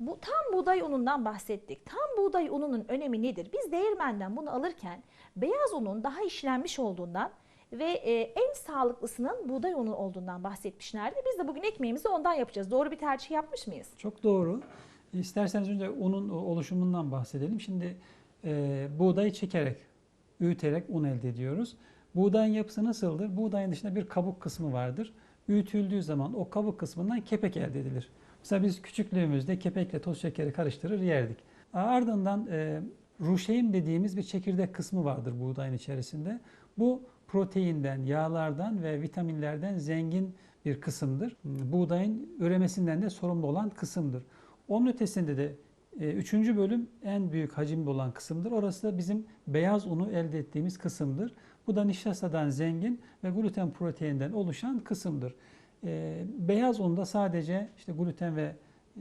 Bu tam buğday unundan bahsettik. Tam buğday ununun önemi nedir? Biz değirmenden bunu alırken beyaz unun daha işlenmiş olduğundan ve e, en sağlıklısının buğday unu olduğundan bahsetmişlerdi. Biz de bugün ekmeğimizi ondan yapacağız. Doğru bir tercih yapmış mıyız? Çok doğru. İsterseniz önce unun oluşumundan bahsedelim. Şimdi e, buğdayı çekerek, öğüterek un elde ediyoruz. Buğdayın yapısı nasıldır? Buğdayın dışında bir kabuk kısmı vardır. Öğütüldüğü zaman o kabuk kısmından kepek elde edilir. Mesela biz küçüklüğümüzde kepekle toz şekeri karıştırır yerdik. Ardından e, ruşeym dediğimiz bir çekirdek kısmı vardır buğdayın içerisinde. Bu proteinden, yağlardan ve vitaminlerden zengin bir kısımdır. Buğdayın üremesinden de sorumlu olan kısımdır. Onun ötesinde de e, üçüncü bölüm en büyük hacimli olan kısımdır. Orası da bizim beyaz unu elde ettiğimiz kısımdır. Bu da nişastadan zengin ve gluten proteinden oluşan kısımdır. E, beyaz unda sadece işte gluten ve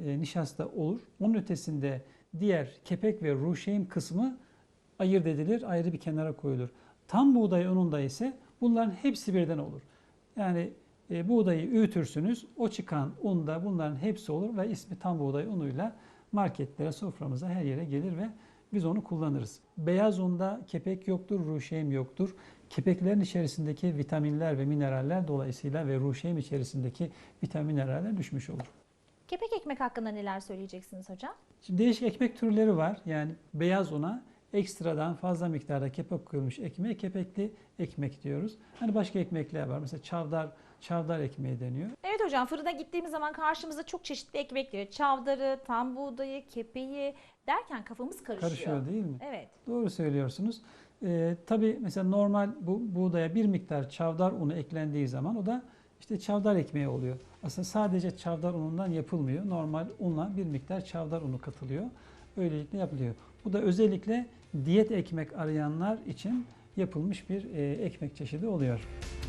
e, nişasta olur. Onun ötesinde diğer kepek ve ruşeym kısmı ayırt edilir, ayrı bir kenara koyulur. Tam buğday ununda ise bunların hepsi birden olur. Yani e, buğdayı öğütürsünüz, o çıkan unda bunların hepsi olur ve ismi tam buğday unuyla marketlere, soframıza her yere gelir ve biz onu kullanırız. Beyaz unda kepek yoktur, ruşeym yoktur. Kepeklerin içerisindeki vitaminler ve mineraller dolayısıyla ve ruşeym içerisindeki vitamin mineraller düşmüş olur. Kepek ekmek hakkında neler söyleyeceksiniz hocam? Şimdi değişik ekmek türleri var. Yani beyaz una ekstradan fazla miktarda kepek koyulmuş ekmeğe kepekli ekmek diyoruz. Hani başka ekmekler var. Mesela çavdar çavdar ekmeği deniyor. Evet hocam fırına gittiğimiz zaman karşımıza çok çeşitli ekmekleri, çavdarı, tam buğdayı, kepeği derken kafamız karışıyor. Karışıyor değil mi? Evet. Doğru söylüyorsunuz. Ee, tabii mesela normal bu buğdaya bir miktar çavdar unu eklendiği zaman o da işte çavdar ekmeği oluyor. Aslında sadece çavdar unundan yapılmıyor. Normal unla bir miktar çavdar unu katılıyor. Öylelikle yapılıyor. Bu da özellikle diyet ekmek arayanlar için yapılmış bir e, ekmek çeşidi oluyor.